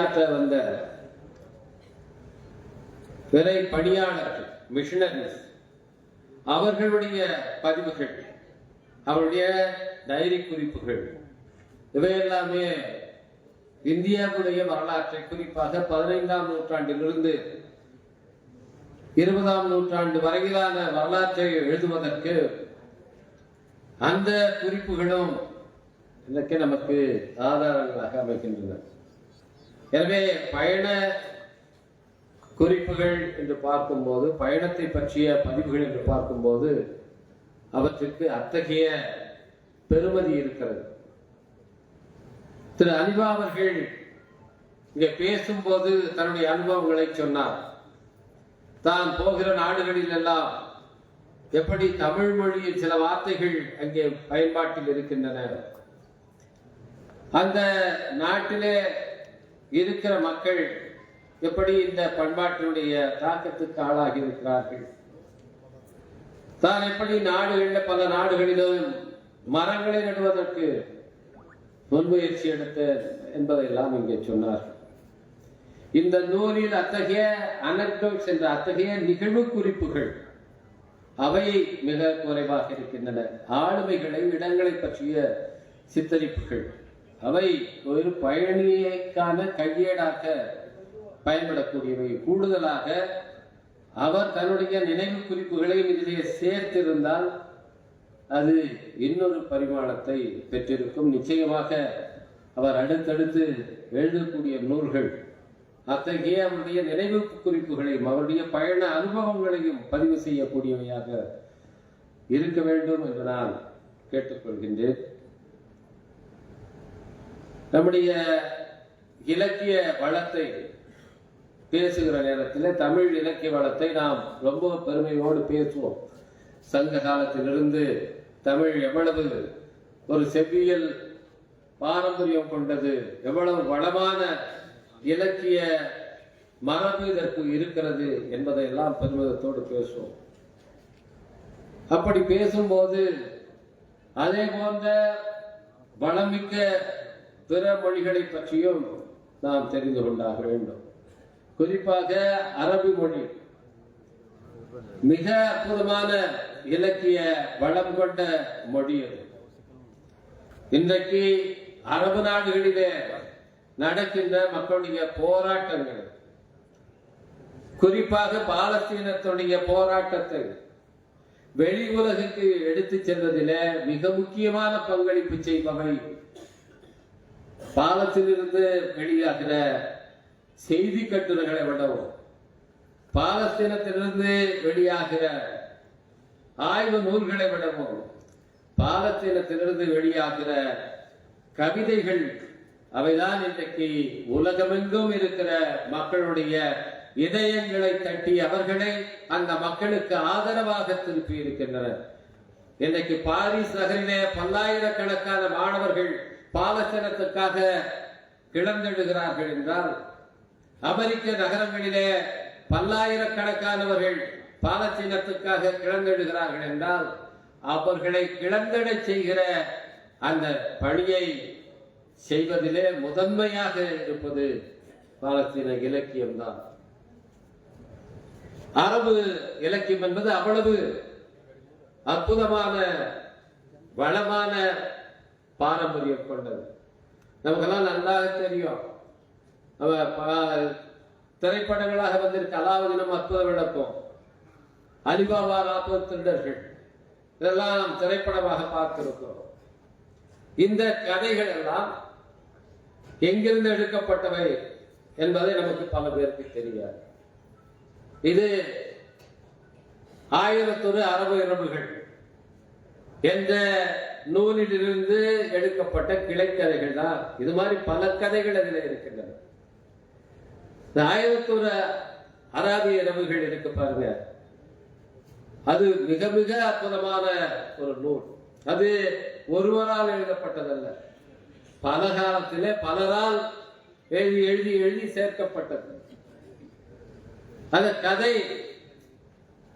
ஆற்ற வந்த விலை பணியாளர்கள் மிஷினரிஸ் அவர்களுடைய பதிவுகள் அவருடைய டைரி குறிப்புகள் இவையெல்லாமே இந்தியாவுடைய வரலாற்றை குறிப்பாக பதினைந்தாம் நூற்றாண்டிலிருந்து இருபதாம் நூற்றாண்டு வரையிலான வரலாற்றை எழுதுவதற்கு அந்த குறிப்புகளும் இன்றைக்கு நமக்கு ஆதாரங்களாக அமைக்கின்றன எனவே பயண குறிப்புகள் என்று பார்க்கும்போது பயணத்தை பற்றிய பதிவுகள் என்று பார்க்கும்போது அவற்றுக்கு அத்தகைய பெருமதி இருக்கிறது. திரு அனிபா அவர்கள் இங்கே பேசும்போது தன்னுடைய அனுபவங்களை சொன்னார். தான் போகிற நாடுகளில் எல்லாம் எப்படி தமிழ் மொழியில் சில வார்த்தைகள் அங்கே பயன்பாட்டில் இருக்கின்றன. அந்த நாட்டிலே இருக்கிற மக்கள் எப்படி இந்த பண்பாட்டினுடைய தாக்கத்துக்கு ஆளாகி இருக்கிறார்கள் தான் எப்படி நாடுகளில் பல நாடுகளிலும் மரங்களை நடுவதற்கு முன்முயற்சி எடுத்த என்பதையெல்லாம் இங்கே சொன்னார் இந்த நூலில் அத்தகைய அனக்டோட்ஸ் என்ற அத்தகைய நிகழ்வு குறிப்புகள் அவை மிக குறைவாக இருக்கின்றன. ஆளுமைகளை இடங்களை பற்றிய சித்தரிப்புகள். அவை ஒரு பயணியைக்கான கையேடாக பயன்படக்கூடியவை. கூடுதலாக அவர் தன்னுடைய நினைவு குறிப்புகளையும் இதிலே சேர்த்திருந்தால் அது இன்னொரு பரிமாணத்தை பெற்றிருக்கும். நிச்சயமாக அவர் அடுத்தடுத்து எழுதக்கூடிய நூல்கள் அத்தகைய அவருடைய நினைவு குறிப்புகளையும் அவருடைய பயண அனுபவங்களையும் பதிவு செய்யக்கூடியவையாக இருக்க வேண்டும் என்று நான் கேட்டுக்கொள்கின்றேன். நம்முடைய இலக்கிய வளத்தை பேசுகிற நேரத்தில் தமிழ் இலக்கிய வளத்தை நாம் ரொம்ப பெருமையோடு பேசுவோம். சங்க காலத்திலிருந்து தமிழ் எவ்வளவு ஒரு செவ்வியல் பாரம்பரியம் கொண்டது எவ்வளவு வளமான இலக்கிய மரபு இதற்கு இருக்கிறது என்பதையெல்லாம் பெருமிதத்தோடு பேசுவோம். அப்படி பேசும்போது அதே போன்ற வளமிக்க பிற மொழிகளை பற்றியும் நாம் தெரிந்து கொண்டாக வேண்டும். குறிப்பாக அரபி மொழி. மிக அற்புதமான இலக்கிய வளம் கொண்ட மொழி அது. இன்றைக்கு அரபு நாடுகளிலே நடக்கின்ற மக்களுடைய போராட்டங்கள் குறிப்பாக பாலஸ்தீனத்துடைய போராட்டத்தை வெளி உலகுக்கு எடுத்து செல்வதில் மிக முக்கியமான பங்களிப்பு செய்பவை பாலத்திலிருந்து வெளியாகிற செய்தி கட்டுரைகளை விடவும் பாலஸ்தீனத்திலிருந்து வெளியாகிற ஆய்வு நூல்களை விடவும் பாலஸ்தீனத்திலிருந்து வெளியாகிற கவிதைகள் அவைதான் இன்றைக்கு உலகமெங்கும் இருக்கிற மக்களுடைய இதயங்களை தட்டி அவர்களை அந்த மக்களுக்கு ஆதரவாக திருப்பி இருக்கின்றனர். இன்றைக்கு பாரிஸ் நகரிலே பல்லாயிரக்கணக்கான மாணவர்கள் பாலசனத்துக்காக கிளந்தெழுகிறார்கள் என்றால் அமெரிக்க நகரங்களிலே பல்லாயிரக்கணக்கானவர்கள் பாலஸ்தீனத்துக்காக கிளந்தெழுகிறார்கள் என்றால் அவர்களை கிளர்ந்தெழச் செய்கிற அந்த பணியை செய்வதிலே முதன்மையாக இருப்பது பாலஸ்தீன இலக்கியம்தான் அரபு இலக்கியம் என்பது அவ்வளவு அற்புதமான வளமான பாரம்பரியம் கொண்டது நமக்கெல்லாம் நல்லா தெரியும். நம்ம திரைப்படங்களாக வந்திருக்க. அலாவுதீனம் அற்புத விளக்கம் அலிபாபா நாற்பது திருடர்கள். இதெல்லாம் நாம் திரைப்படமாக பார்த்திருக்கிறோம். இந்த கதைகள் எல்லாம் எங்கிருந்து எடுக்கப்பட்டவை என்பதை நமக்கு பல பேருக்கு தெரியாது. இது ஆயிரத்தொரு அரபு இரவுகள் என்ற நூலிலிருந்து எடுக்கப்பட்ட கிளைக்கதைகள் தான் இது மாதிரி பல கதைகள் அதில் இருக்கின்றன. இந்த ஆயிரத்தொரு அராபிய இரவுகள் இருக்கு பாருங்க. அது மிக மிக அற்புதமான ஒரு நூல். அது ஒருவரால் எழுதப்பட்டதல்ல. பல காலத்திலே பலரால் எழுதி எழுதி எழுதி சேர்க்கப்பட்டது. அந்த கதை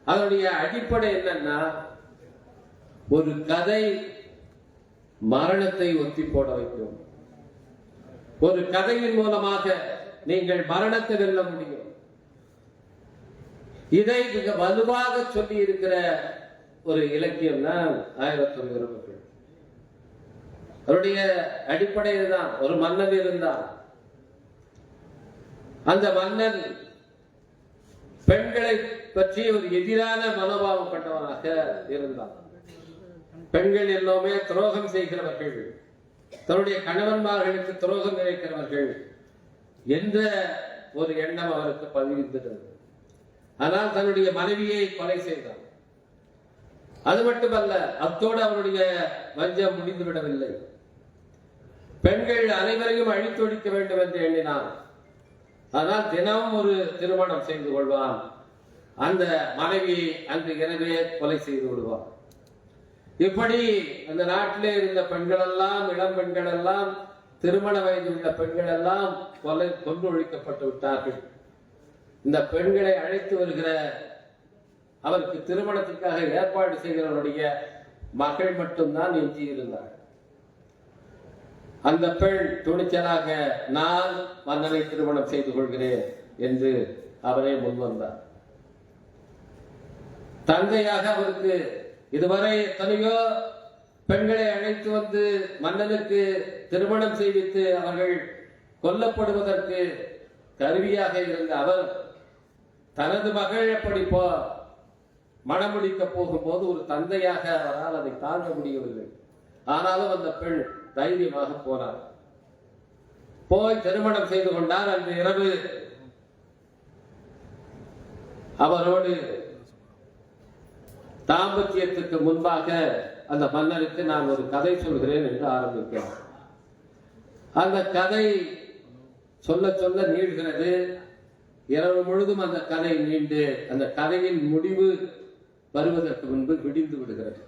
அதனுடைய அடிப்படை என்னன்னா ஒரு கதை மரணத்தை ஒத்தி போட வைக்கும் ஒரு கதையின் மூலமாக நீங்கள் மரணத்தை வெல்ல முடியும். இதை மிக வலுவாக சொல்லி இருக்கிற ஒரு இலக்கியம் தான் ஆயிரத்தி உறவுகள் அவருடைய அடிப்படையில் தான் ஒரு மன்னன் இருந்தான். அந்த மன்னன் பெண்களை பற்றி ஒரு எதிரான மனோபாவம் கொண்டவனாக இருந்தான். பெண்கள் எல்லாமே துரோகம் செய்கிறவர்கள். தன்னுடைய கணவன்மார்களுக்கு துரோகம் நினைக்கிறவர்கள். என்ற ஒரு எண்ணம் அவருக்கு பதிவிருந்தது ஆனால் தன்னுடைய மனைவியை கொலை செய்தான். அது மட்டுமல்ல அத்தோடு அவருடைய வஞ்சம் முடிந்து விடவில்லை பெண்கள் அனைவரையும் அழித்தொழிக்க வேண்டும் என்று எண்ணினான். ஆனால் தினமும் ஒரு திருமணம் செய்து கொள்வான். அந்த மனைவியை அன்று இரவே கொலை செய்து விடுவான். இப்படி அந்த நாட்டிலே இருந்த பெண்கள் எல்லாம் இளம் பெண்கள் எல்லாம் திருமண வயது உள்ள பெண்கள் எல்லாம் கொலை கொண்டு ஒழிக்கப்பட்டு விட்டார்கள். இந்த பெண்களை அழைத்து வருகிற அவருக்கு திருமணத்திற்காக ஏற்பாடு செய்கிறவருடைய மகள் மட்டும்தான் எஞ்சியிருந்தார் அந்த பெண் துணிச்சலாக நான் மன்னனை திருமணம் செய்து கொள்கிறேன் என்று அவரே முன்வந்தார். தந்தையாக அவருக்கு இதுவரை எத்தனையோ பெண்களை அழைத்து வந்து மன்னனுக்கு திருமணம் செய்வித்து அவர்கள் கொல்லப்படுவதற்கு கருவியாக இருந்த அவர் தனது மகள் எப்படி போ மணமுடிக்க போகும்போது ஒரு தந்தையாக அவரால் அதை தாங்க முடியவில்லை. ஆனாலும் அந்த பெண் தைரியமாக போனார் போய் திருமணம் செய்து கொண்டார். அன்று இரவு அவரோடு தாம்பத்தியத்துக்கு முன்பாக அந்த மன்னருக்கு நான் ஒரு கதை சொல்கிறேன் என்று ஆரம்பிக்கிறேன் அந்த கதை சொல்ல சொல்ல நீள்கிறது. இரவு முழுதும் அந்த கதை நீண்டு அந்த கதையின் முடிவு வருவதற்கு முன்பு விடிந்து விடுகிறது.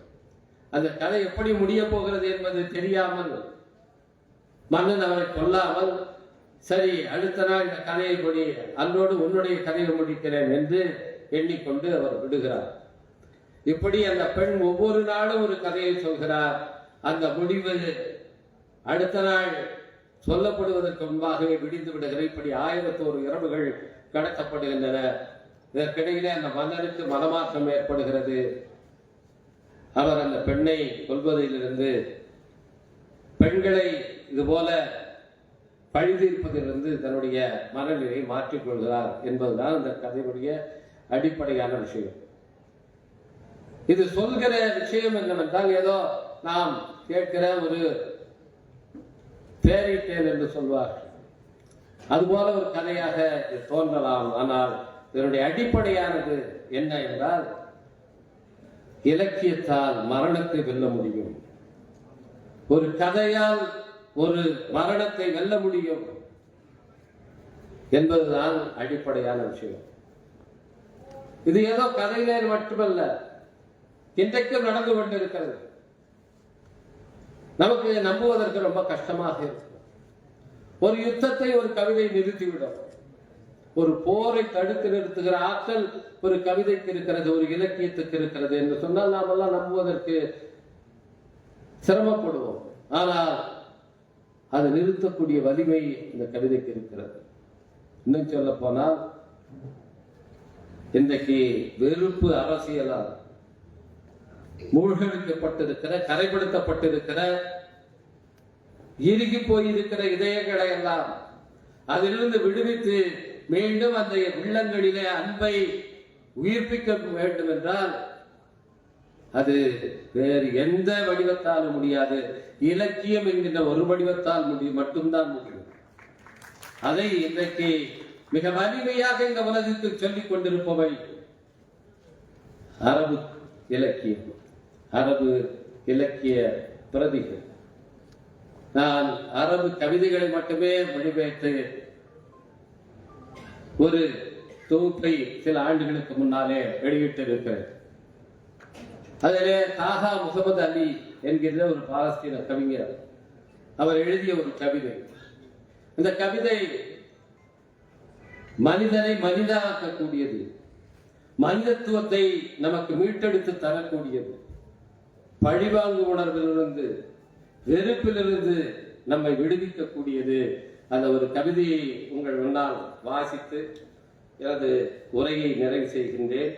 அந்த கதை எப்படி முடிய போகிறது என்பது தெரியாமல் மன்னன் அவரை கொல்லாமல் சரி அடுத்த நாள் இந்த கதையை முடி அன்றோடு உன்னுடைய கதையை முடிக்கிறேன் என்று எண்ணிக்கொண்டு அவர் விடுகிறார். இப்படி அந்த பெண் ஒவ்வொரு நாளும் ஒரு கதையை சொல்கிறார். அந்த முடிவு அடுத்த நாள் சொல்லப்படுவதற்கு முன்பாகவே விடிந்து விடுகிற இப்படி ஆயிரத்தோரு இரவுகள் கடத்தப்படுகின்றன. இதற்கிடையிலே அந்த மன்னனுக்கு மனமாற்றம் ஏற்படுகிறது. அவர் அந்த பெண்ணை கொள்வதிலிருந்து பெண்களை இதுபோல பழிதீர்ப்பதிலிருந்து தன்னுடைய மனநிலையை மாற்றிக்கொள்கிறார் என்பதுதான் இந்த கதையுடைய அடிப்படையான விஷயம். இது சொல்கிற விஷயம் என்னவென்றால் ஏதோ நாம் கேட்கிற ஒரு பேரி டேல் என்று சொல்வார் அதுபோல ஒரு கதையாக இது தோன்றலாம். ஆனால் இதனுடைய அடிப்படையானது என்ன என்றால் இலக்கியத்தால் மரணத்தை வெல்ல முடியும். ஒரு கதையால் ஒரு மரணத்தை வெல்ல முடியும் என்பதுதான் அடிப்படையான விஷயம். இது ஏதோ கதையிலே மட்டுமல்ல இன்றைக்கும் நடந்து கொண்டிருக்கிறது. நமக்கு நம்புவதற்கு ரொம்ப கஷ்டமாக இருக்கு ஒரு யுத்தத்தை ஒரு கவிதை நிறுத்திவிடும். ஒரு போரை தடுத்து நிறுத்துகிற ஆற்றல் ஒரு கவிதைக்கு இருக்கிறது ஒரு இலக்கியத்துக்கு இருக்கிறது என்று சொன்னால் நாமெல்லாம் நம்புவதற்கு சிரமப்படுவோம். ஆனால் அது நிறுத்தக்கூடிய வலிமை இந்த கவிதைக்கு இருக்கிறது. இன்னும் சொல்ல போனால் இன்றைக்கு வெறுப்பு அரசியலால் மூழ்கடிக்கப்பட்டிருக்கிற கரைப்படுத்தப்பட்டிருக்கிற இறுகி போயிருக்கிற இதயங்களை எல்லாம் அதிலிருந்து விடுவித்து மீண்டும் அந்த உள்ளங்களிலே அன்பை உயிர்ப்பிக்க வேண்டும் என்றால் அது வேறு எந்த வடிவத்தாலும் முடியாது. இலக்கியம் என்கின்ற ஒரு வடிவத்தால் முடியும் மட்டும்தான் முடியும். அதை இன்றைக்கு மிக வலிமையாக இந்த உலகத்தில் சொல்லிக் கொண்டிருப்பவை அரபு இலக்கியம். அரபு இலக்கிய பிரதிகள். நான் அரபு கவிதைகளை மட்டுமே மொழிபெயர்த்து ஒரு தொகுப்பை சில ஆண்டுகளுக்கு முன்னாலே வெளியிட்டிருக்கிறேன். அதிலே தாகா முகமது அலி என்கிற ஒரு பாலஸ்தீன கவிஞர் அவர் எழுதிய ஒரு கவிதை. இந்த கவிதை மனிதனை மனிதாக்கக்கூடியது. மனிதத்துவத்தை நமக்கு மீட்டெடுத்து தரக்கூடியது. பழிவாங்கு உணர்விலிருந்து வெறுப்பிலிருந்து நம்மை விடுவிக்கக்கூடியது. அந்த ஒரு கவிதையை உங்கள் முன்னால் வாசித்து எனது உரையை நிறைவு செய்கின்றேன்.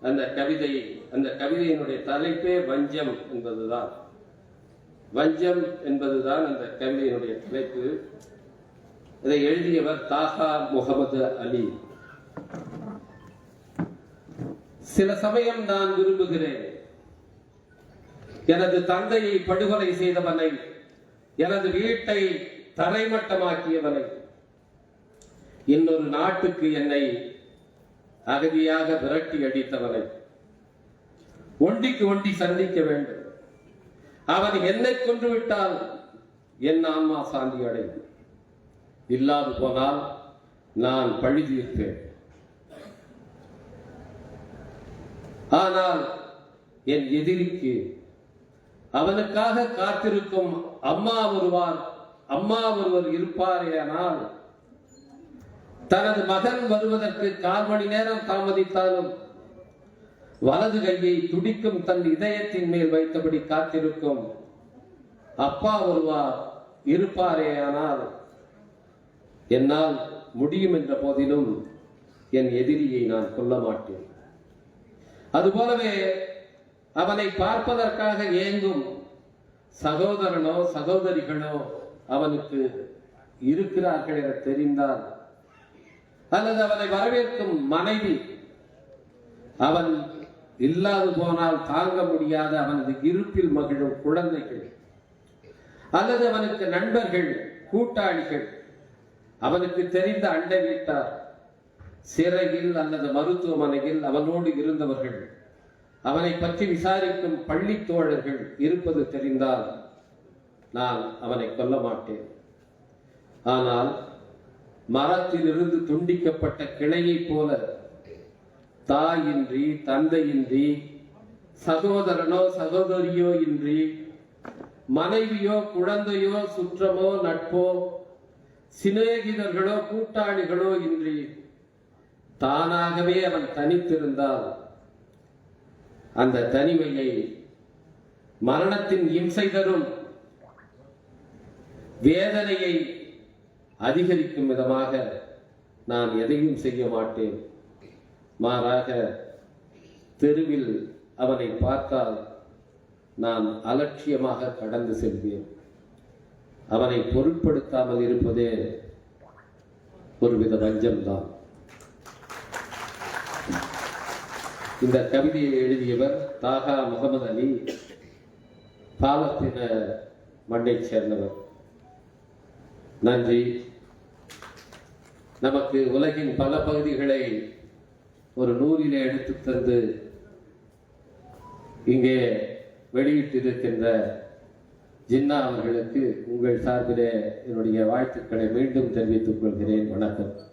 அந்த கவிதை அந்த கவிதையினுடைய தலைப்பே வஞ்சம் என்பதுதான். வஞ்சம் என்பதுதான் அந்த கவிதையினுடைய தலைப்பு. இதை எழுதியவர் தாகா முகமது அலி. சில சமயம் நான் விரும்புகிறேன். எனது தந்தையை படுகொலை செய்தவனை எனது வீட்டை தரைமட்டமாக்கியவனை இன்னொரு நாட்டுக்கு என்னை அகதியாக விரட்டி அடித்தவனை ஒண்டிக்கு ஒண்டி சந்திக்க வேண்டும். அவன் என்னை கொன்று விட்டால் என் ஆன்மா சாந்தி அடையும். இல்லாது போனால் நான் பழி தீர்ப்பேன். ஆனால் என் எதிரிக்கு அவனுக்காக காத்திருக்கும் அம்மா ஒருவார் அம்மா ஒருவர் இருப்பாரேயானால் தனது மகன் வருவதற்கு கால் மணி நேரம் தாமதித்தாலும் வலது கையை துடிக்கும் தன் இதயத்தின் மேல் வைத்தபடி காத்திருக்கும் அப்பா ஒருவார் இருப்பாரேயானால் என்னால் முடியும் என்ற போதிலும் என் எதிரியை நான் கொல்ல மாட்டேன். அதுபோலவே அவனை பார்ப்பதற்காக ஏங்கும் சகோதரனோ சகோதரிகளோ அவனுக்கு இருக்கிறார்கள் என தெரிந்தால் அல்லது அவனை வரவேற்கும் மனைவி அவன் இல்லாது போனால் தாங்க முடியாத அவனது இருப்பில் மகிழும் குழந்தைகள் அல்லது அவனுக்கு நண்பர்கள் கூட்டாளிகள் அவனுக்கு தெரிந்த அண்டை வீட்டார் சிறையில் அல்லது மருத்துவமனையில் அவனோடு இருந்தவர்கள் அவனை பற்றி விசாரிக்கும் பள்ளி தோழர்கள் இருப்பது தெரிந்தால் நான் அவனை கொல்ல மாட்டேன். ஆனால் மரத்திலிருந்து துண்டிக்கப்பட்ட கிளையைப் போல தாயின்றி தந்தையின்றி சகோதரனோ சகோதரியோ இன்றி மனைவியோ குழந்தையோ சுற்றமோ நட்போ சிநேகிதர்களோ கூட்டாளிகளோ இன்றி தானாகவே அவன் தனித்திருந்தால் அந்த தனிமையை மரணத்தின் இம்சை தரும் வேதனையை அதிகரிக்கும் விதமாக நான் எதையும் செய்ய மாட்டேன். மாறாக தெருவில் அவனை பார்த்தால் நான் அலட்சியமாக கடந்து செல்வேன். அவனை பொருட்படுத்தாமல் இருப்பதே ஒருவித வஞ்சம்தான். இந்த கவிதையை எழுதியவர் தாகா முகமது அலி பாலத்தின மண்ணைச் சேர்ந்தவர். நன்றி. நமக்கு உலகின் பல பகுதிகளை ஒரு நூலிலே எடுத்து தந்து இங்கே வெளியிட்டிருக்கின்ற ஜின்னா அவர்களுக்கு உங்கள் சார்பிலே என்னுடைய வாழ்த்துக்களை மீண்டும் தெரிவித்துக் கொள்கிறேன். வணக்கம்.